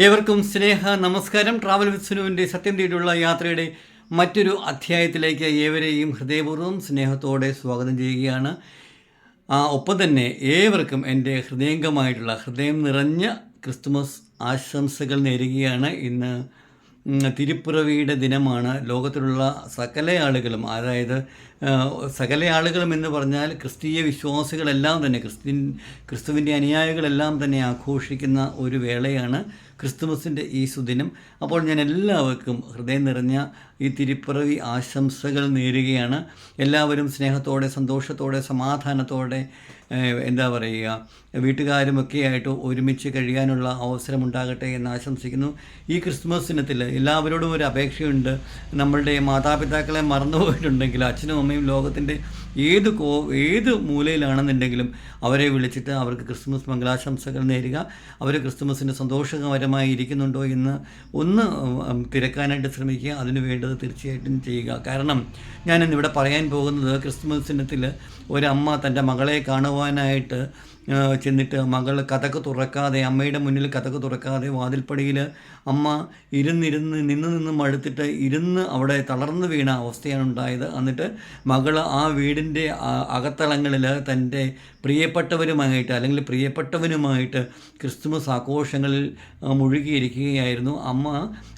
ഏവർക്കും സ്നേഹ നമസ്കാരം. Travel with സുനുവിന്റെ സത്യം തേടിയുള്ള യാത്രയുടെ മറ്റൊരു അധ്യായത്തിലേക്ക് ഏവരെയും ഹൃദയപൂർവം സ്നേഹത്തോടെ സ്വാഗതം ചെയ്യുകയാണ്. ആ, ഒപ്പം തന്നെ ഏവർക്കും എന്റെ ഹൃദയംഗമായിട്ടുള്ള ഹൃദയം നിറഞ്ഞ ക്രിസ്തുമസ് ആശംസകൾ നേരുകയാണ്. ഇന്ന് തിരുപ്പിറവിയുടെ ദിനമാണ്. ലോകത്തിലുള്ള സകല ആളുകളും അതായത് സകല ആളുകളും എന്ന് പറഞ്ഞാൽ ക്രിസ്തീയ വിശ്വാസികളെല്ലാം തന്നെ ക്രിസ്ത്യൻ ക്രിസ്തുവിന്റെ അനുയായികളെല്ലാം തന്നെ ആഘോഷിക്കുന്ന ഒരു വേളയാണ്. ക്രിസ്തുമസിന്റെ ഈ സുദിനം. അപ്പോൾ ഞാൻ എല്ലാവർക്കും ഹൃദയം നിറഞ്ഞ ഈ തിരുപ്പിറവി ആശംസകൾ നേരുകയാണ്. എല്ലാവരും സ്നേഹത്തോടെ സന്തോഷത്തോടെ സമാധാനത്തോടെ എന്താ പറയുക വീട്ടുകാരുമൊക്കെ ആയിട്ട് ഒരുമിച്ച് കഴിയാനുള്ള അവസരമുണ്ടാകട്ടെ എന്ന് ആശംസിക്കുന്നു. ഈ ക്രിസ്മസ് ദിനത്തിൽ എല്ലാവരോടും ഒരു അപേക്ഷയുണ്ട്. നമ്മളുടെ മാതാപിതാക്കളെ മറന്നുപോയിട്ടുണ്ടെങ്കിൽ അച്ഛനും അമ്മയും ലോകത്തിന്റെ ഏത് കോ ഏത് മൂലയിലാണെന്നുണ്ടെങ്കിലും അവരെ വിളിച്ചിട്ട് അവർക്ക് ക്രിസ്മസ് മംഗളാശംസകൾ നേരുക. അവർ ക്രിസ്മസിന്റെ സന്തോഷകരമായി ഇരിക്കുന്നുണ്ടോ എന്ന് ഒന്ന് തിരക്കാനായിട്ട് ശ്രമിക്കുക. അതിന് വേണ്ടത് തീർച്ചയായിട്ടും ചെയ്യുക. കാരണം ഞാൻ ഇന്നിവിടെ പറയാൻ പോകുന്നത് ക്രിസ്മസ് ദിനത്തിൽ ഒരമ്മ തന്റെ മകളെ കാണുവാനായിട്ട് ചെന്നിട്ട് മകൾ കഥക്ക് തുറക്കാതെ അമ്മയുടെ മുന്നിൽ കഥക്ക് തുറക്കാതെ വാതിൽപ്പടിയിൽ അമ്മ ഇരുന്നിരുന്ന് നിന്ന് നിന്ന് മടുത്തിട്ട് ഇരുന്ന് അവിടെ തളർന്നു വീണ അവസ്ഥയാണ് ഉണ്ടായത്. എന്നിട്ട് മകൾ ആ വീടിന്റെ അകത്തളങ്ങളിൽ തന്റെ പ്രിയപ്പെട്ടവരുമായിട്ട് അല്ലെങ്കിൽ പ്രിയപ്പെട്ടവനുമായിട്ട് ക്രിസ്തുമസ് ആഘോഷങ്ങളിൽ മുഴുകിയിരിക്കുകയായിരുന്നു. അമ്മ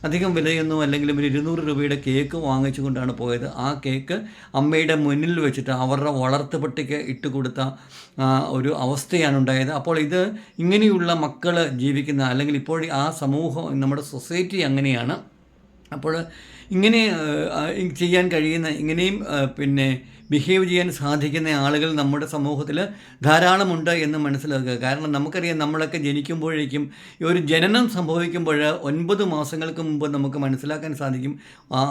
അധികം വിലയൊന്നും അല്ലെങ്കിൽ ഒരു ഇരുന്നൂറ് രൂപയുടെ കേക്ക് വാങ്ങിച്ചുകൊണ്ടാണ് പോയത്. ആ കേക്ക് അമ്മയുടെ മുന്നിൽ വെച്ചിട്ട് അവരുടെ വളർത്തുപട്ടിക്ക് ഇട്ട് കൊടുത്ത ഒരു അവസ്ഥയാണ് ഉണ്ടായത്. അപ്പോൾ ഇത് ഇങ്ങനെയുള്ള മക്കൾ ജീവിക്കുന്ന അല്ലെങ്കിൽ ഇപ്പോൾ ആ സമൂഹം നമ്മുടെ സൊസൈറ്റി അങ്ങനെയാണ്. അപ്പോൾ ഇങ്ങനെ ചെയ്യാൻ കഴിയുന്ന ഇങ്ങനെയും പിന്നെ ബിഹേവ് ചെയ്യാൻ സാധിക്കുന്ന ആളുകൾ നമ്മുടെ സമൂഹത്തിൽ ധാരാളമുണ്ട് എന്ന് മനസ്സിലാക്കുക. കാരണം നമുക്കറിയാം നമ്മളൊക്കെ ജനിക്കുമ്പോഴേക്കും ഒരു ജനനം സംഭവിക്കുമ്പോൾ ഒൻപത് മാസങ്ങൾക്ക് മുമ്പ് നമുക്ക് മനസ്സിലാക്കാൻ സാധിക്കും.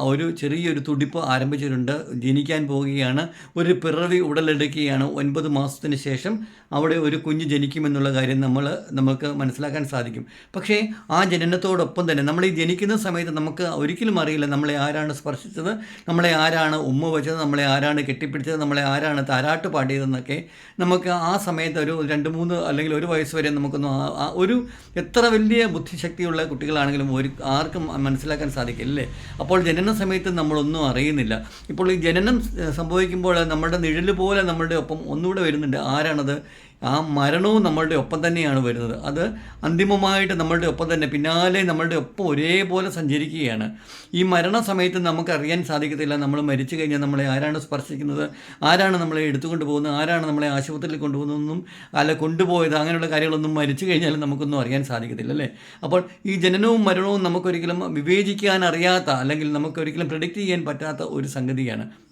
ഒരു ചെറിയൊരു തുടിപ്പ് ആരംഭിച്ചിട്ടുണ്ട്. ജനിക്കാൻ പോവുകയാണ്. ഒരു പിറവി ഉടലെടുക്കുകയാണ്. ഒൻപത് മാസത്തിന് ശേഷം അവിടെ ഒരു കുഞ്ഞ് ജനിക്കുമെന്നുള്ള കാര്യം നമ്മൾ നമുക്ക് മനസ്സിലാക്കാൻ സാധിക്കും. പക്ഷേ ആ ജനനത്തോടൊപ്പം തന്നെ നമ്മൾ ഈ ജനിക്കുന്ന സമയത്ത് നമുക്ക് ഒരിക്കലും അറിയില്ല നമ്മളെ ആരാണ് സ്പർശിച്ചത് നമ്മളെ ആരാണ് ഉമ്മ വെച്ചത് നമ്മളെ ആരാണ് കെട്ടിപ്പിടിച്ചത് നമ്മളെ ആരാണ് താരാട്ട് പാടിയതെന്നൊക്കെ നമുക്ക് ആ സമയത്ത് ഒരു രണ്ട് മൂന്ന് അല്ലെങ്കിൽ ഒരു വയസ്സ് വരെ നമുക്കൊന്നും ഒരു എത്ര വലിയ ബുദ്ധിശക്തിയുള്ള കുട്ടികളാണെങ്കിലും ഒരു ആർക്കും മനസ്സിലാക്കാൻ സാധിക്കില്ലേ അപ്പോൾ ജനന സമയത്ത് നമ്മളൊന്നും അറിയുന്നില്ല. ഇപ്പോൾ ഈ ജനനം സംഭവിക്കുമ്പോൾ നമ്മുടെ നിഴൽ പോലെ നമ്മളുടെ ഒപ്പം ഒന്നുകൂടെ വരുന്നുണ്ട്. ആരാണത്? ആ മരണവും നമ്മളുടെ ഒപ്പം തന്നെയാണ് വരുന്നത്. അത് അന്തിമമായിട്ട് നമ്മളുടെ ഒപ്പം തന്നെ പിന്നാലെ നമ്മളുടെ ഒപ്പം ഒരേപോലെ സഞ്ചരിക്കുകയാണ്. ഈ മരണസമയത്ത് നമുക്ക് അറിയാൻ സാധിക്കത്തില്ല നമ്മൾ മരിച്ചു കഴിഞ്ഞാൽ നമ്മളെ ആരാണ് സ്പർശിക്കുന്നത് ആരാണ് നമ്മളെ എടുത്തുകൊണ്ട് പോകുന്നത് ആരാണ് നമ്മളെ ആശുപത്രിയിൽ കൊണ്ടുപോകുന്നതെന്നും അല്ല കൊണ്ടുപോയത് അങ്ങനെയുള്ള കാര്യങ്ങളൊന്നും മരിച്ചു കഴിഞ്ഞാൽ നമുക്കൊന്നും അറിയാൻ സാധിക്കത്തില്ല അല്ലേ? അപ്പോൾ ഈ ജനനവും മരണവും നമുക്കൊരിക്കലും വിവേചിക്കാൻ അറിയാത്ത അല്ലെങ്കിൽ നമുക്കൊരിക്കലും പ്രിഡിക്റ്റ് ചെയ്യാൻ പറ്റാത്ത ഒരു സംഗതിയാണ്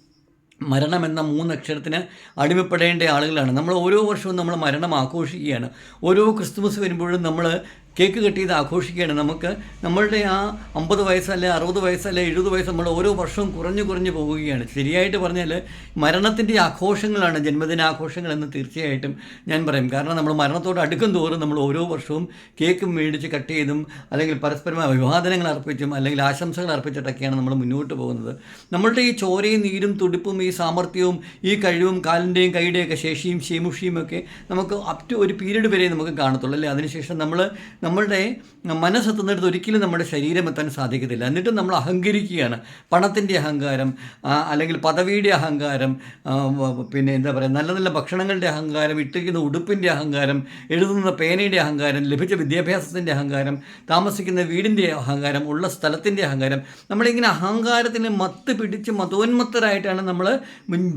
മരണം എന്ന മൂന്നക്ഷരത്തിന് അടിമപ്പെടേണ്ട ആളുകളാണ്. നമ്മൾ ഓരോ വർഷവും നമ്മൾ മരണം ആഘോഷിക്കുകയാണ്. ഓരോ ക്രിസ്തുമസ് വരുമ്പോഴും നമ്മൾ കേക്ക് കെട്ടിയത് ആഘോഷിക്കുകയാണ്. നമുക്ക് നമ്മളുടെ ആ അമ്പത് വയസ്സല്ലേ അറുപത് വയസ്സല്ലേ എഴുപത് വയസ്സ് നമ്മൾ ഓരോ വർഷവും കുറഞ്ഞു കുറഞ്ഞു പോവുകയാണ് ശരിയായിട്ട് പറഞ്ഞാൽ മരണത്തിന്റെ ആഘോഷങ്ങളാണ് ജന്മദിനാഘോഷങ്ങൾ എന്ന് തീർച്ചയായിട്ടും ഞാൻ പറയും. കാരണം നമ്മൾ മരണത്തോട് അടുക്കും തോറും നമ്മൾ ഓരോ വർഷവും കേക്ക് മേടിച്ച് കട്ട് ചെയ്തും അല്ലെങ്കിൽ പരസ്പരം അഭിവാദനങ്ങൾ അർപ്പിച്ചും അല്ലെങ്കിൽ ആശംസകൾ അർപ്പിച്ചിട്ടൊക്കെയാണ് നമ്മൾ മുന്നോട്ട് പോകുന്നത്. നമ്മളുടെ ഈ ചോരയും നീരും തുടിപ്പും ഈ സാമർഥ്യവും ഈ കഴിവും കാലിന്റെയും കൈയുടെയൊക്കെ ശേഷിയും ശേമുഷിയും ഒക്കെ നമുക്ക് അപ് ടു ഒരു പീരീഡ് വരെ നമുക്ക് കാണത്തുള്ളൂ. അല്ലേ? അതിനുശേഷം നമ്മൾ നമ്മളുടെ മനസ്സെത്തുന്നിടത്ത് ഒരിക്കലും നമ്മുടെ ശരീരം എത്താൻ സാധിക്കത്തില്ല. എന്നിട്ടും നമ്മൾ അഹങ്കരിക്കുകയാണ്. പണത്തിന്റെ അഹങ്കാരം അല്ലെങ്കിൽ പദവിയുടെ അഹങ്കാരം പിന്നെ എന്താ പറയുക നല്ല നല്ല ഭക്ഷണങ്ങളുടെ അഹങ്കാരം ഇട്ടിരിക്കുന്ന ഉടുപ്പിന്റെ അഹങ്കാരം എഴുതുന്ന പേനയുടെ അഹങ്കാരം ലഭിച്ച വിദ്യാഭ്യാസത്തിന്റെ അഹങ്കാരം താമസിക്കുന്ന വീടിന്റെ അഹങ്കാരം ഉള്ള സ്ഥലത്തിന്റെ അഹങ്കാരം. നമ്മളിങ്ങനെ അഹങ്കാരത്തിന് മത്ത് പിടിച്ച് മതോന്മത്തരായിട്ടാണ് നമ്മൾ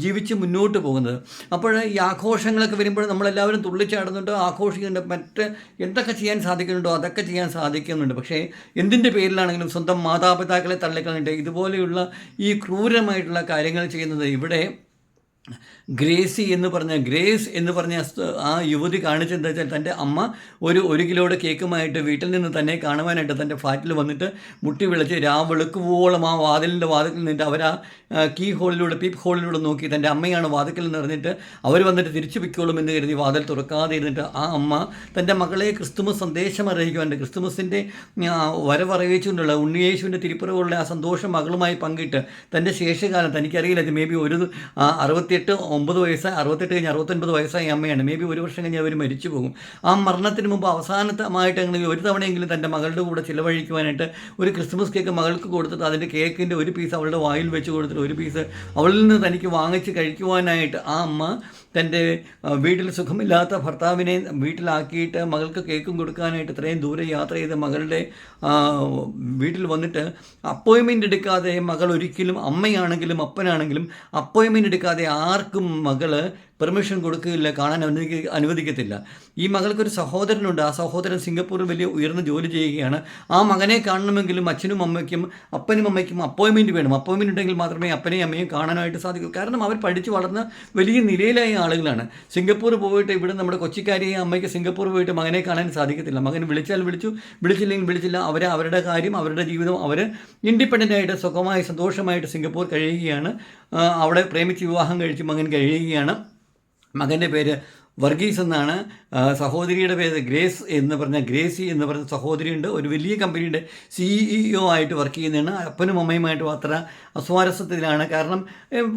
ജീവിച്ച് മുന്നോട്ട് പോകുന്നത്. അപ്പോൾ ഈ ആഘോഷങ്ങളൊക്കെ വരുമ്പോൾ നമ്മളെല്ലാവരും തുള്ളിച്ചാടുന്നുണ്ട് ആഘോഷിക്കുന്നുണ്ട് മറ്റ് എന്തൊക്കെ ചെയ്യാൻ സാധിക്കുന്നുണ്ടോ അതൊക്കെ ചെയ്യാൻ സാധിക്കുന്നുണ്ട്. പക്ഷേ എന്തിന്റെ പേരിലാണെങ്കിലും സ്വന്തം മാതാപിതാക്കളെ തള്ളിക്കളഞ്ഞിട്ട് ഇതുപോലെയുള്ള ഈ ക്രൂരമായിട്ടുള്ള കാര്യങ്ങൾ ചെയ്യുന്നത് ഇവിടെ ഗ്രേസി എന്ന് പറഞ്ഞ ഗ്രേസ് എന്ന് പറഞ്ഞ ആ യുവതി കാണിച്ചെന്താ വെച്ചാൽ തന്റെ അമ്മ ഒരു ഒരു കിലോയുടെ കേക്കുമായിട്ട് വീട്ടിൽ നിന്ന് തന്നെ കാണുവാനായിട്ട് തന്റെ ഫ്ലാറ്റിൽ വന്നിട്ട് മുട്ടി വിളിച്ച് രാ വെളുക്കുവോളം ആ വാതിലിന്റെ വാതിൽ നിന്നിട്ട് അവർ ആ കീ ഹോളിലൂടെ പീപ്പ് ഹോളിലൂടെ നോക്കി തന്റെ അമ്മയാണ് വാതിക്കൽ എന്ന് പറഞ്ഞിട്ട് അവർ വന്നിട്ട് തിരിച്ചു പിക്കോളും എന്ന് കരുതി വാതിൽ തുറക്കാതെ ഇരുന്നിട്ട് ആ അമ്മ തന്റെ മകളെ ക്രിസ്തുമസ് സന്ദേശം അറിയിക്കുവാന്റെ ക്രിസ്തുമസിന്റെ വരവറിയിച്ചുകൊണ്ടുള്ള ഉണ്ണിയേശുവിന്റെ തിരുപ്പുറവുള്ള ആ സന്തോഷം മകളുമായി പങ്കിട്ട് തന്റെ ശേഷകാലം തനിക്കറിയില്ല മേ ബി ഒരു അറുപത്തിയെട്ട് ഒമ്പത് വയസ്സായി അറുപത്തെട്ട് കഴിഞ്ഞ് അറുപത്തൊൻപത് വയസ്സായി അമ്മയാണ്. മേ ബി ഒരു വർഷം കഴിഞ്ഞ് അവർ മരിച്ചു പോകും. ആ മരണത്തിന് മുമ്പ് അവസാനമായിട്ട് അങ്ങനെ ഒരു തവണയെങ്കിലും തന്റെ മകളുടെ കൂടെ ചിലവഴിക്കുവാനായിട്ട് ഒരു ക്രിസ്മസ് കേക്ക് മകൾക്ക് കൊടുത്തിട്ട് അതിന്റെ കേക്കിന്റെ ഒരു പീസ് അവളുടെ വായിൽ വെച്ച് കൊടുത്തിട്ട് ഒരു പീസ് അവളിൽ നിന്ന് തനിക്ക് വാങ്ങിച്ച് കഴിക്കുവാനായിട്ട് ആ അമ്മ തന്റെ വീട്ടിൽ സുഖമില്ലാത്ത ഭർത്താവിനെ വീട്ടിലാക്കിയിട്ട് മകൾക്ക് കേക്കും കൊടുക്കാനായിട്ട് ഇത്രയും ദൂരെ യാത്ര ചെയ്ത് മകളുടെ വീട്ടിൽ വന്നിട്ട് അപ്പോയിൻമെന്റ് എടുക്കാതെ മകൾ ഒരിക്കലും അമ്മയാണെങ്കിലും അപ്പനാണെങ്കിലും അപ്പോയിൻമെന്റ് എടുക്കാതെ ആർക്കും മകൾ പെർമിഷൻ കൊടുക്കുകയില്ല കാണാൻ അനുവദിക്ക അനുവദിക്കത്തില്ല. ഈ മകൾക്കൊരു സഹോദരനുണ്ട്. ആ സഹോദരൻ സിംഗപ്പൂരിൽ വലിയ ഉയർന്ന ജോലി ചെയ്യുകയാണ്. ആ മകനെ കാണണമെങ്കിലും അച്ഛനും അമ്മയ്ക്കും അപ്പനും അമ്മയ്ക്കും അപ്പോയിൻമെന്റ് വേണം. അപ്പോയിൻമെന്റ് ഉണ്ടെങ്കിൽ മാത്രമേ അപ്പനെയും അമ്മയും കാണാനായിട്ട് സാധിക്കൂ. കാരണം അവർ പഠിച്ച് വളർന്ന വലിയ നിലയിലായ ആളുകളാണ്. സിംഗപ്പൂർ പോയിട്ട് ഇവിടെ നമ്മുടെ കൊച്ചിക്കാരിയെ അമ്മയ്ക്ക് സിംഗപ്പൂർ പോയിട്ട് മകനെ കാണാൻ സാധിക്കത്തില്ല. മകൻ വിളിച്ചാൽ വിളിച്ചു വിളിച്ചില്ലെങ്കിൽ വിളിച്ചില്ല. അവർ അവരുടെ കാര്യം അവരുടെ ജീവിതം അവർ ഇൻഡിപെൻഡന്റ് ആയിട്ട് സുഖമായി സന്തോഷമായിട്ട് സിംഗപ്പൂർ കഴിയുകയാണ്. അവിടെ പ്രേമിച്ച് വിവാഹം കഴിച്ച് മകൻ കഴിയുകയാണ്. മകന്റെ പേര് വർഗീസ് എന്നാണ്. സഹോദരിയുടെ പേര് ഗ്രേസ് എന്ന് പറഞ്ഞ ഗ്രേസി എന്ന് പറഞ്ഞ സഹോദരിയുണ്ട് ഒരു വലിയ കമ്പനിയുടെ സിഇഒ ആയിട്ട് വർക്ക് ചെയ്യുന്നതാണ്. അപ്പനും അമ്മയുമായിട്ട് അത്ര അസ്വാരസ്യത്തിലാണ്. കാരണം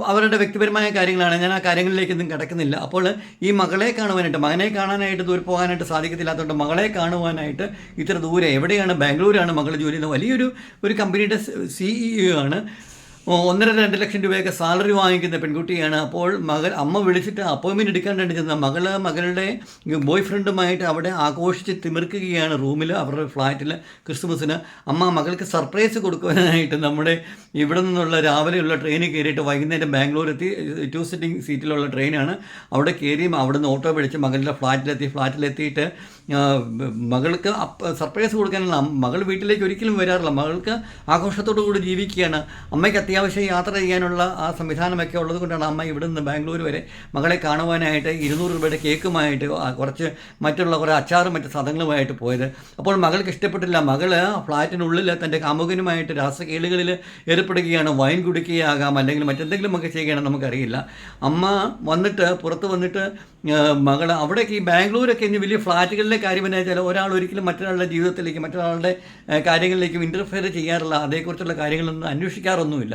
അവരുടെ വ്യക്തിപരമായ കാര്യങ്ങളാണ്. ഞാൻ ആ കാര്യങ്ങളിലേക്കൊന്നും കിടക്കുന്നില്ല. അപ്പോൾ ഈ മകളെ കാണുവാനായിട്ട് മകനെ കാണാനായിട്ട് ദൂരെ പോകാനായിട്ട് സാധിക്കത്തില്ലാത്തതുകൊണ്ട് മകളെ കാണുവാനായിട്ട് ഇത്ര ദൂരെ എവിടെയാണ്? ബാംഗ്ലൂരാണ് മകൾ ജോലി ചെയ്യുന്നത്. വലിയൊരു ഒരു കമ്പനിയുടെ സിഇഒ ആണ്. ഓ, ഒന്നര രണ്ട് ലക്ഷം രൂപയൊക്കെ സാലറി വാങ്ങിക്കുന്ന പെൺകുട്ടിയാണ്. അപ്പോൾ മകൾ അമ്മ വിളിച്ചിട്ട് അപ്പോയിൻമെന്റ് എടുക്കാൻ വേണ്ടി ചെന്ന മകൾ മകളുടെ ബോയ് ഫ്രണ്ടുമായിട്ട് അവിടെ ആഘോഷിച്ച് തിമിർക്കുകയാണ് റൂമിൽ അവരുടെ ഫ്ലാറ്റിൽ ക്രിസ്മസിന്. അമ്മ മകൾക്ക് സർപ്രൈസ് കൊടുക്കുവാനായിട്ട് നമ്മുടെ ഇവിടെ നിന്നുള്ള രാവിലെയുള്ള ട്രെയിനിൽ കയറിയിട്ട് വൈകുന്നേരം ബാംഗ്ലൂർ എത്തി ടു സിറ്റിംഗ് സീറ്റിലുള്ള ട്രെയിനാണ്. അവിടെ കയറിയും അവിടെ നിന്ന് ഓട്ടോ പിടിച്ച് മകളുടെ ഫ്ലാറ്റിലെത്തി. ഫ്ലാറ്റിലെത്തിയിട്ട് മകൾക്ക് സർപ്രൈസ് കൊടുക്കാനുള്ള മകൾ വീട്ടിലേക്ക് ഒരിക്കലും വരാറില്ല. മകൾക്ക് ആഘോഷത്തോടു കൂടി ജീവിക്കുകയാണ്. അമ്മയ്ക്ക് അത്യാവശ്യം യാത്ര ചെയ്യാനുള്ള ആ സംവിധാനമൊക്കെ ഉള്ളത് കൊണ്ടാണ് അമ്മ ഇവിടെ നിന്ന് ബാംഗ്ലൂർ വരെ മകളെ കാണുവാനായിട്ട് ഇരുന്നൂറ് രൂപയുടെ കേക്കുമായിട്ട് കുറച്ച് മറ്റുള്ള കുറേ അച്ചാറും മറ്റ് സാധനങ്ങളുമായിട്ട് പോയത്. അപ്പോൾ മകൾക്ക് ഇഷ്ടപ്പെട്ടില്ല. മകൾ ഫ്ലാറ്റിനുള്ളിൽ തന്റെ കാമുകനുമായിട്ട് രാസകേളുകളിൽ ഏർപ്പെടുകയാണ്. വൈൻ കുടിക്കുകയാകാം അല്ലെങ്കിൽ മറ്റെന്തെങ്കിലും ഒക്കെ ചെയ്യുകയാണെന്ന് നമുക്കറിയില്ല. അമ്മ വന്നിട്ട് പുറത്ത് വന്നിട്ട് മകൾ അവിടേക്ക് ഈ ബാംഗ്ലൂരൊക്കെ ഇനി വലിയ ഫ്ലാറ്റുകളിലെ കാര്യം എന്ന് വെച്ചാൽ ഒരാൾ ഒരിക്കലും മറ്റൊരാളുടെ ജീവിതത്തിലേക്ക് മറ്റൊരാളുടെ കാര്യങ്ങളിലേക്കും ഇന്റർഫിയർ ചെയ്യാറില്ല. അതേക്കുറിച്ചുള്ള കാര്യങ്ങളൊന്നും അന്വേഷിക്കാറൊന്നുമില്ല.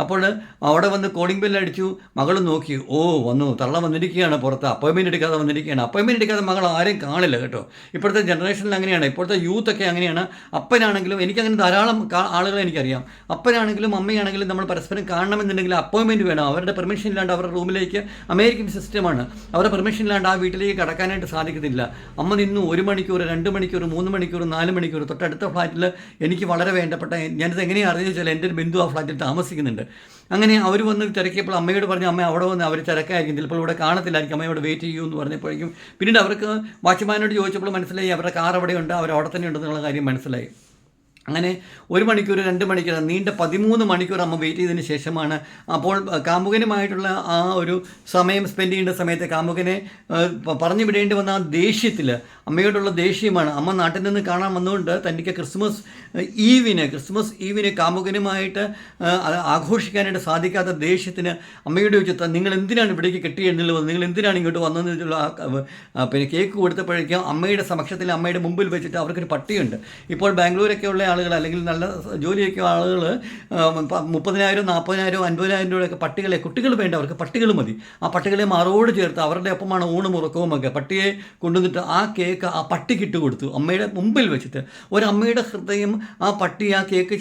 അപ്പോൾ അവിടെ വന്ന് കോളിംഗ് ബെല്ല് അടിച്ചു. മകൾ നോക്കി. ഓ വന്നു. തള്ള വന്നിരിക്കുകയാണ് പുറത്ത്. അപ്പോയിൻമെന്റ് എടുക്കാതെ വന്നിരിക്കുകയാണ്. അപ്പോയിൻമെന്റ് എടുക്കാതെ മകൾ ആരെയും കാണില്ല കേട്ടോ. ഇപ്പോഴത്തെ ജനറേഷനിൽ അങ്ങനെയാണ്. ഇപ്പോഴത്തെ യൂത്തൊക്കെ അങ്ങനെയാണ്. അപ്പനാണെങ്കിലും എനിക്കങ്ങനെ ധാരാളം ആളുകളെ എനിക്കറിയാം. അപ്പനാണെങ്കിലും അമ്മയാണെങ്കിലും നമ്മൾ പരസ്പരം കാണണമെന്നുണ്ടെങ്കിൽ അപ്പോയിൻമെന്റ് വേണം. അവരുടെ പെർമിഷൻ ഇല്ലാണ്ട് അവരുടെ റൂമിലേക്ക് അമേരിക്കൻ സിസ്റ്റമാണ് അവരുടെ പെർമിഷൻ ഇല്ലാണ്ട് ആ വീട്ടിലേക്ക് കടക്കാനായിട്ട് സാധിക്കത്തില്ല. അമ്മ നിന്നു ഒരു മണിക്കൂർ രണ്ട് മണിക്കൂർ മൂന്ന് മണിക്കൂർ നാല് മണിക്കൂർ തൊട്ടടുത്ത ഫ്ലാറ്റിൽ എനിക്ക് വളരെ വേണ്ടപ്പെട്ട ഞാനിത് എങ്ങനെയാണ് അറിഞ്ഞു വെച്ചാൽ എന്റെ ഒരു ബന്ധു ആ ഫ്ലാറ്റിൽ താമസിക്കുന്നുണ്ട്. അങ്ങനെ അവർ വന്ന് തിരക്കിയപ്പോൾ അമ്മയോട് പറഞ്ഞു അമ്മ അവിടെ വന്ന് അവർ തിരക്കായിരിക്കും. ചിലപ്പോൾ ഇവിടെ കാണത്തില്ലായിരിക്കും. അമ്മയോട് വെയിറ്റ് ചെയ്യൂ എന്ന് പറഞ്ഞപ്പോഴേക്കും പിന്നീട് അവർക്ക് വാച്ച്മാനോട് ചോദിച്ചപ്പോൾ മനസ്സിലായി അവരുടെ കാർ അവിടെയുണ്ട് അവർ അവിടെ തന്നെ ഉണ്ടെന്നുള്ള കാര്യം മനസ്സിലായി. അങ്ങനെ ഒരു മണിക്കൂർ രണ്ട് മണിക്കൂർ നീണ്ട പതിമൂന്ന് മണിക്കൂർ അമ്മ വെയിറ്റ് ചെയ്തതിന് ശേഷമാണ് അപ്പോൾ കാമുകനുമായിട്ടുള്ള ആ ഒരു സമയം സ്പെൻഡ് ചെയ്യേണ്ട സമയത്ത് കാമുകനെ പറഞ്ഞു വിടേണ്ടി വന്ന ആ ദേഷ്യത്തിൽ അമ്മയോടുള്ള ദേഷ്യമാണ്. അമ്മ നാട്ടിൽ നിന്ന് കാണാൻ വന്നുകൊണ്ട് തനിക്ക് ക്രിസ്മസ് ഈവിന് ക്രിസ്മസ് ഈവിന് കാമുകനുമായിട്ട് ആഘോഷിക്കാനായിട്ട് സാധിക്കാത്ത ദേഷ്യത്തിന് അമ്മയോട് ചോദിച്ചു നിങ്ങൾ എന്തിനാണ് ഇവിടേക്ക് കെട്ടി എഴുന്നള്ളി നിങ്ങൾ എന്തിനാണ് ഇങ്ങോട്ട് വന്നതെന്ന് പിന്നെ കേക്ക് കൊടുത്തപ്പോഴേക്കും അമ്മയുടെ സമക്ഷത്തിൽ അമ്മയുടെ മുമ്പിൽ വെച്ചിട്ട് അവർക്കൊരു പട്ടിയുണ്ട്. ഇപ്പോൾ ബാംഗ്ലൂരൊക്കെ ഉള്ള ആളുകൾ അല്ലെങ്കിൽ നല്ല ജോലിയൊക്കെ ആളുകൾ മുപ്പതിനായിരം നാൽപ്പതിനായിരം അൻപതിനായിരം രൂപയൊക്കെ പട്ടികളെ കുട്ടികൾ വേണ്ട അവർക്ക് പട്ടികൾ മതി. ആ പട്ടികളെ മാറോട് ചേർത്ത് അവരുടെ ഒപ്പമാണ് ഊണും ഉറക്കവും ഒക്കെ പട്ടിയെ കൊണ്ടുവന്നിട്ട് ആ കേക്ക് ആ പട്ടിക്ക് ഇട്ട് കൊടുത്തു. അമ്മയുടെ മുമ്പിൽ വെച്ചിട്ട് ഒരമ്മയുടെ ഹൃദയം ആ പട്ടി ആ കേക്ക്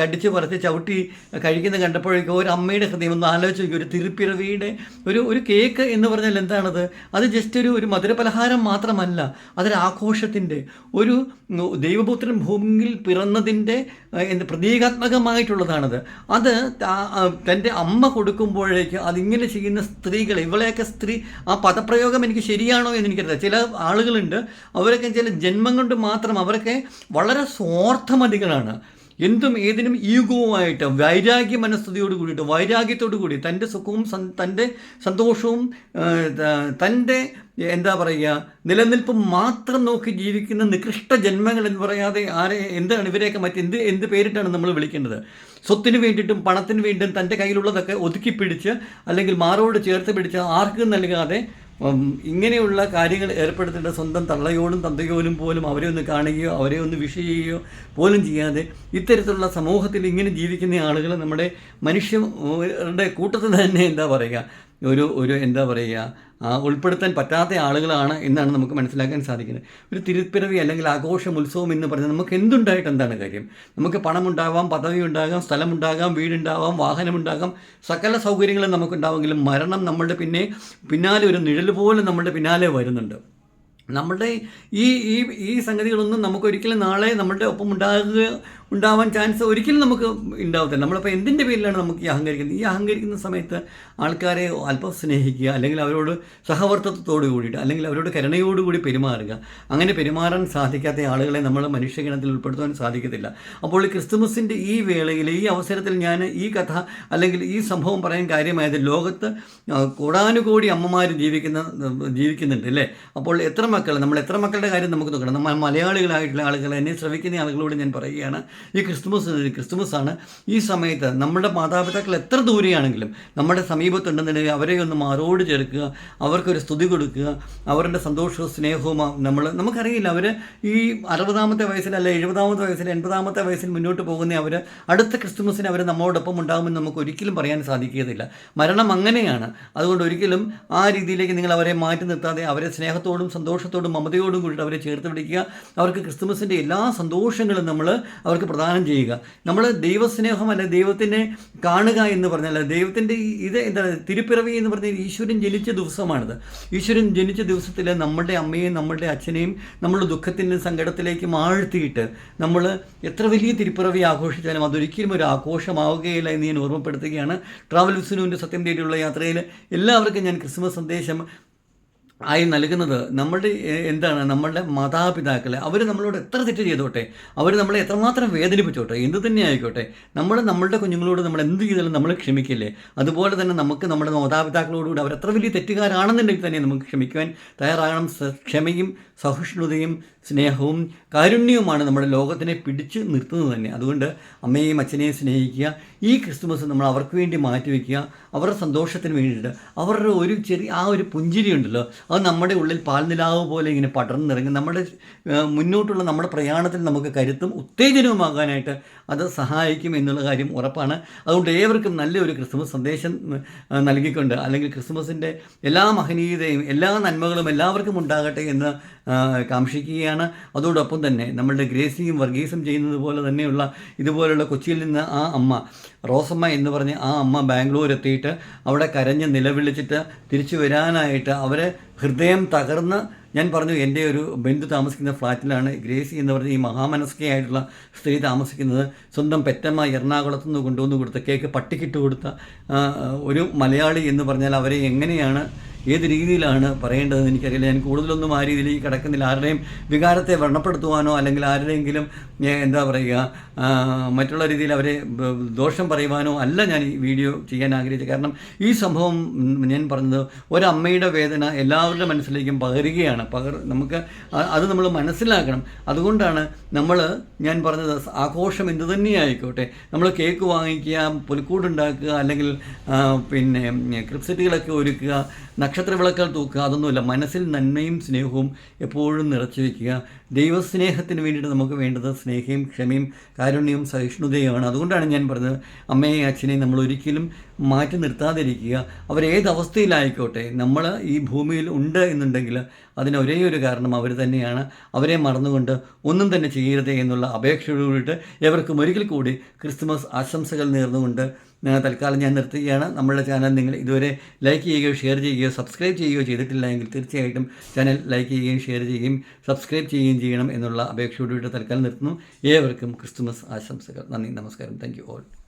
കടിച്ച് പറിച്ച് ചവിട്ടി കഴിക്കുന്ന കണ്ടപ്പോഴേക്കും ഒരു അമ്മയുടെ ഹൃദയം ഒന്ന് ആലോചിച്ച് ഒരു തിരുപ്പിറവിയുടെ ഒരു ഒരു കേക്ക് എന്ന് പറഞ്ഞാൽ എന്താണത്? അത് ജസ്റ്റ് ഒരു ഒരു മധുരപലഹാരം മാത്രമല്ല. അതൊരാഘോഷത്തിന്റെ ഒരു ദൈവപുത്രൻ ഭൂമിയിൽ പിറന്നതിന്റെ പ്രതീകാത്മകമായിട്ടുള്ളതാണത്. അത് തന്റെ അമ്മ കൊടുക്കുമ്പോഴേക്ക് അതിങ്ങനെ ചെയ്യുന്ന സ്ത്രീകൾ ഇവളെയൊക്കെ സ്ത്രീ ആ പദപ്രയോഗം എനിക്ക് ശരിയാണോ എന്ന് എനിക്കറിയാം ചില ആളുകളുണ്ട് അവരൊക്കെ ചില ജന്മം കൊണ്ട് മാത്രം അവരൊക്കെ വളരെ സ്വാർത്ഥമതികളാണ്. എന്തും ഏതിനും ഈഗോവായിട്ട് വൈരാഗ്യ മനസ്ഥിതിയോട് കൂടിയിട്ട് വൈരാഗ്യത്തോടു കൂടി തന്റെ സുഖവും തന്റെ സന്തോഷവും തന്റെ എന്താ പറയുക നിലനിൽപ്പ് മാത്രം നോക്കി ജീവിക്കുന്ന നികൃഷ്ട ജന്മങ്ങൾ എന്ന് പറയാതെ ആരെ എന്താണ് ഇവരെയൊക്കെ മറ്റെന്ത് എന്ത് എന്ത് പേരിട്ടാണ് നമ്മൾ വിളിക്കേണ്ടത്? സ്വത്തിന് വേണ്ടിയിട്ടും പണത്തിന് വേണ്ടിയിട്ടും തന്റെ കയ്യിലുള്ളതൊക്കെ ഒതുക്കി പിടിച്ച് അല്ലെങ്കിൽ മാറോട് ചേർത്ത് പിടിച്ച് ആർക്കും നൽകാതെ ഇങ്ങനെയുള്ള കാര്യങ്ങൾ ഏർപ്പെടുത്തേണ്ട സ്വന്തം തള്ളയോടും തന്തയോടും പോലും അവരെ ഒന്ന് കാണുകയോ അവരെ ഒന്ന് വിഷ് ചെയ്യുകയോ പോലും ചെയ്യാതെ ഇത്തരത്തിലുള്ള സമൂഹത്തിൽ ഇങ്ങനെ ജീവിക്കുന്ന ആളുകൾ നമ്മുടെ മനുഷ്യരുടെ കൂട്ടത്തിൽ തന്നെ എന്താ പറയുക? ഒരു ഒരു എന്താ പറയുക ഉൾപ്പെടുത്താൻ പറ്റാത്ത ആളുകളാണ് എന്നാണ് നമുക്ക് മനസ്സിലാക്കാൻ സാധിക്കുന്നത്. ഒരു തിരുപ്പിറവി അല്ലെങ്കിൽ ആഘോഷം ഉത്സവം എന്ന് പറഞ്ഞാൽ നമുക്ക് എന്തുണ്ടായിട്ട് എന്താണ് കാര്യം? നമുക്ക് പണമുണ്ടാവാം പദവി ഉണ്ടാകാം സ്ഥലമുണ്ടാകാം വീടുണ്ടാകാം വാഹനമുണ്ടാകാം സകല സൗകര്യങ്ങളും നമുക്കുണ്ടാവുമെങ്കിലും മരണം നമ്മളുടെ പിന്നെ പിന്നാലെ ഒരു നിഴൽ പോലെ നമ്മളുടെ പിന്നാലെ വരുന്നുണ്ട്. നമ്മളുടെ ഈ ഈ ഈ സംഗതികളൊന്നും നമുക്ക് ഒരിക്കലും നാളെ നമ്മളുടെ ഒപ്പം ഉണ്ടാകുക ഉണ്ടാവാൻ ചാൻസ് ഒരിക്കലും നമുക്ക് ഉണ്ടാവത്തില്ല നമ്മളിപ്പോൾ എന്തിന്റെ പേരിലാണ് നമുക്ക് ഈ അഹങ്കരിക്കുന്നത്? ഈ അഹങ്കരിക്കുന്ന സമയത്ത് ആൾക്കാരെ അല്പം സ്നേഹിക്കുക അല്ലെങ്കിൽ അവരോട് സഹവർത്തത്വത്തോട് കൂടിയിട്ട് അല്ലെങ്കിൽ അവരോട് കരുണയോടുകൂടി പെരുമാറുക. അങ്ങനെ പെരുമാറാൻ സാധിക്കാത്ത ആളുകളെ നമ്മൾ മനുഷ്യഗണത്തിൽ ഉൾപ്പെടുത്താൻ സാധിക്കത്തില്ല. അപ്പോൾ ഈ ക്രിസ്തുമസിന്റെ ഈ വേളയിൽ ഈ അവസരത്തിൽ ഞാൻ ഈ കഥ അല്ലെങ്കിൽ ഈ സംഭവം പറയാൻ കാര്യമായത് ലോകത്ത് കൂടാനുകൂടി അമ്മമാർ ജീവിക്കുന്ന ജീവിക്കുന്നുണ്ട് അല്ലേ? അപ്പോൾ എത്ര മക്കൾ നമ്മൾ എത്ര മക്കളുടെ കാര്യം നമുക്ക് നോക്കണം? നമ്മൾ മലയാളികളായിട്ടുള്ള ആളുകൾ എന്നെ ശ്രവിക്കുന്ന ആളുകളോട് ഞാൻ പറയുകയാണ്. ഈ ക്രിസ്തുമസ് ക്രിസ്തുമസ് ആണ്. ഈ സമയത്ത് നമ്മുടെ മാതാപിതാക്കൾ എത്ര ദൂരെയാണെങ്കിലും നമ്മുടെ സമീപത്തുണ്ടെന്നുണ്ടെങ്കിൽ അവരെ ഒന്ന് മാറോട് ചേർക്കുക അവർക്കൊരു സ്തുതി കൊടുക്കുക അവരുടെ സന്തോഷവും സ്നേഹവും നമ്മൾ നമുക്കറിയില്ല അവർ ഈ അറുപതാമത്തെ വയസ്സിൽ അല്ലെ എഴുപതാമത്തെ വയസ്സിൽ എൺപതാമത്തെ വയസ്സിൽ മുന്നോട്ട് പോകുന്ന അവർ അടുത്ത ക്രിസ്തുമസിന് അവർ നമ്മോടൊപ്പം ഉണ്ടാകുമെന്ന് നമുക്ക് ഒരിക്കലും പറയാൻ സാധിക്കുകയില്ല. മരണം അങ്ങനെയാണ്. അതുകൊണ്ട് ഒരിക്കലും ആ രീതിയിലേക്ക് നിങ്ങൾ അവരെ മാറ്റി നിർത്താതെ അവരെ സ്നേഹത്തോടും സന്തോഷത്തോടും മമതയോടും കൂടിയിട്ട് അവരെ ചേർത്ത് പിടിക്കുക. അവർക്ക് ക്രിസ്തുമസിന്റെ എല്ലാ സന്തോഷങ്ങളും നമ്മൾ അവർക്ക് പ്രദാനം ചെയ്യുക. നമ്മൾ ദൈവസ്നേഹം അല്ല ദൈവത്തിനെ കാണുക എന്ന് പറഞ്ഞാൽ ദൈവത്തിന്റെ ഇത് എന്താണ്? തിരുപ്പിറവി എന്ന് പറഞ്ഞാൽ ഈശ്വരൻ ജനിച്ച ദിവസമാണിത്. ഈശ്വരൻ ജനിച്ച ദിവസത്തിൽ നമ്മളുടെ അമ്മയെയും നമ്മളുടെ അച്ഛനെയും നമ്മൾ ദുഃഖത്തിന്റെ സങ്കടത്തിലേക്ക് മാഴ്ത്തിയിട്ട് നമ്മൾ എത്ര വലിയ തിരുപ്പിറവി ആഘോഷിച്ചാലും അതൊരിക്കലും ഒരു ആഘോഷമാവുകയില്ല എന്ന് ഞാൻ ഓർമ്മപ്പെടുത്തുകയാണ്. ട്രാവൽ വിസിനുവിന്റെ സത്യം തേടിയുള്ള യാത്രയിൽ എല്ലാവർക്കും ഞാൻ ക്രിസ്മസ് സന്ദേശം ആയി നൽകുന്നത് നമ്മളുടെ എന്താണ് നമ്മളുടെ മാതാപിതാക്കളെ അവർ നമ്മളോട് എത്ര തെറ്റ് ചെയ്തോട്ടെ അവർ നമ്മളെ എത്രമാത്രം വേദനിപ്പിച്ചോട്ടെ എന്ത് തന്നെ ആയിക്കോട്ടെ നമ്മൾ നമ്മളുടെ കുഞ്ഞുങ്ങളോട് നമ്മൾ എന്ത് ചെയ്താലും നമ്മൾ ക്ഷമിക്കില്ലേ? അതുപോലെ തന്നെ നമുക്ക് നമ്മുടെ മാതാപിതാക്കളോടുകൂടി അവർ എത്ര വലിയ തെറ്റുകാരാണെന്നുണ്ടെങ്കിൽ തന്നെ നമുക്ക് ക്ഷമിക്കുവാൻ തയ്യാറാകണം. ക്ഷമയും സഹിഷ്ണുതയും സ്നേഹവും കാരുണ്യവുമാണ് നമ്മുടെ ലോകത്തിനെ പിടിച്ചു നിർത്തുന്നത് തന്നെ. അതുകൊണ്ട് അമ്മയെയും അച്ഛനെയും സ്നേഹിക്കുക ഈ ക്രിസ്തുമസ് നമ്മൾ അവർക്ക് വേണ്ടി മാറ്റിവെക്കുക അവരുടെ സന്തോഷത്തിന് വേണ്ടിയിട്ട് അവരുടെ ഒരു ചെറിയ ആ ഒരു പുഞ്ചിരി ഉണ്ടല്ലോ അത് നമ്മുടെ ഉള്ളിൽ പാൽനിലാവ് പോലെ ഇങ്ങനെ പടർന്നിറങ്ങി നമ്മുടെ മുന്നോട്ടുള്ള നമ്മുടെ പ്രയാണത്തിൽ നമുക്ക് കരുത്തും ഉത്തേജനവുമാകാനായിട്ട് അത് സഹായിക്കും എന്നുള്ള കാര്യം ഉറപ്പാണ്. അതുകൊണ്ട് ഏവർക്കും നല്ലൊരു ക്രിസ്മസ് സന്ദേശം നൽകിക്കൊണ്ട് അല്ലെങ്കിൽ ക്രിസ്മസിന്റെ എല്ലാ മഹനീയതയും എല്ലാ നന്മകളും എല്ലാവർക്കും ഉണ്ടാകട്ടെ എന്ന് കാംക്ഷിക്കുകയാണ്. അതോടൊപ്പം തന്നെ നമ്മളുടെ ഗ്രേസിയും വർഗീസും ചെയ്യുന്നത് പോലെ തന്നെയുള്ള ഇതുപോലുള്ള കൊച്ചിയിൽ നിന്ന് ആ അമ്മ റോസമ്മ എന്ന് പറഞ്ഞ് ആ അമ്മ ബാംഗ്ലൂർ എത്തിയിട്ട് അവിടെ കരഞ്ഞ് നിലവിളിച്ചിട്ട് തിരിച്ചു വരാനായിട്ട് അവരെ ഹൃദയം തകർന്ന് ഞാൻ പറഞ്ഞു എന്റെ ഒരു ബന്ധു താമസിക്കുന്ന ഫ്ലാറ്റിലാണ് ഗ്രേസി എന്ന് പറഞ്ഞ ഈ മഹാമനസ്കയായിട്ടുള്ള സ്ത്രീ താമസിക്കുന്നത്. സ്വന്തം പെറ്റമ്മ എറണാകുളത്ത് നിന്ന് കൊണ്ടുവന്ന് കൊടുത്ത കേക്ക് പട്ടിക്കിട്ട് കൊടുത്ത ഒരു മലയാളി എന്ന് പറഞ്ഞാൽ അവരെ എങ്ങനെയാണ് ഏത് രീതിയിലാണ് പറയേണ്ടതെന്ന് എനിക്കറിയില്ല. ഞാൻ കൂടുതലൊന്നും ആ രീതിയിലേക്ക് കിടക്കുന്നില്ല ആരുടെയും വികാരത്തെ വർണപ്പെടുത്തുവാനോ അല്ലെങ്കിൽ ആരുടെയെങ്കിലും എന്താ പറയുക മറ്റുള്ള രീതിയിൽ അവരെ ദോഷം പറയുവാനോ അല്ല ഞാൻ ഈ വീഡിയോ ചെയ്യാൻ ആഗ്രഹിച്ചത്. കാരണം ഈ സംഭവം ഞാൻ പറഞ്ഞത് ഒരമ്മയുടെ വേദന എല്ലാവരുടെ മനസ്സിലേക്കും പകരുകയാണ്. പകർ നമുക്ക് അത് നമ്മൾ മനസ്സിലാക്കണം. അതുകൊണ്ടാണ് നമ്മൾ ഞാൻ പറഞ്ഞത് ആഘോഷം എന്തു തന്നെ ആയിക്കോട്ടെ. നമ്മൾ കേക്ക് വാങ്ങിക്കുക പുൽക്കൂടുണ്ടാക്കുക അല്ലെങ്കിൽ പിന്നെ ക്രിപ്സെറ്റുകളൊക്കെ ഒരുക്കുക നക്ഷത്ര വിളക്കൾ തൂക്കുക അതൊന്നുമില്ല. മനസ്സിൽ നന്മയും സ്നേഹവും എപ്പോഴും നിറച്ചു വയ്ക്കുക ദൈവസ്നേഹത്തിന് വേണ്ടിയിട്ട് നമുക്ക് വേണ്ടത് സ്നേഹയും ക്ഷമയും കാരുണ്യവും സഹിഷ്ണുതയുമാണ്. അതുകൊണ്ടാണ് ഞാൻ പറഞ്ഞത് അമ്മയെയും അച്ഛനെയും നമ്മൾ ഒരിക്കലും മാറ്റി നിർത്താതിരിക്കുക. അവരേത് അവസ്ഥയിലായിക്കോട്ടെ നമ്മൾ ഈ ഭൂമിയിൽ ഉണ്ട് എന്നുണ്ടെങ്കിൽ അതിന് ഒരേ ഒരു കാരണം അവർ തന്നെയാണ്. അവരെ മറന്നുകൊണ്ട് ഒന്നും തന്നെ ചെയ്യരുത് എന്നുള്ള അപേക്ഷയോടുകൂടിയിട്ട് എവർക്കും ഒരിക്കൽ കൂടി ക്രിസ്മസ് ആശംസകൾ നേർന്നുകൊണ്ട് തൽക്കാലം ഞാൻ നിർത്തുകയാണ്. നമ്മളുടെ ചാനൽ നിങ്ങൾ ഇതുവരെ ലൈക്ക് ചെയ്യുകയോ ഷെയർ ചെയ്യുകയോ സബ്സ്ക്രൈബ് ചെയ്യുകയോ ചെയ്തിട്ടില്ല എങ്കിൽ തീർച്ചയായിട്ടും ചാനൽ ലൈക്ക് ചെയ്യുകയും ഷെയർ ചെയ്യുകയും സബ്സ്ക്രൈബ് ചെയ്യുകയും ചെയ്യണം എന്നുള്ള അപേക്ഷയോടുകൂടി തൽക്കാലം നിർത്തുന്നു. ഏവർക്കും ക്രിസ്തുമസ് ആശംസകൾ. നന്ദി നമസ്കാരം. Thank you all.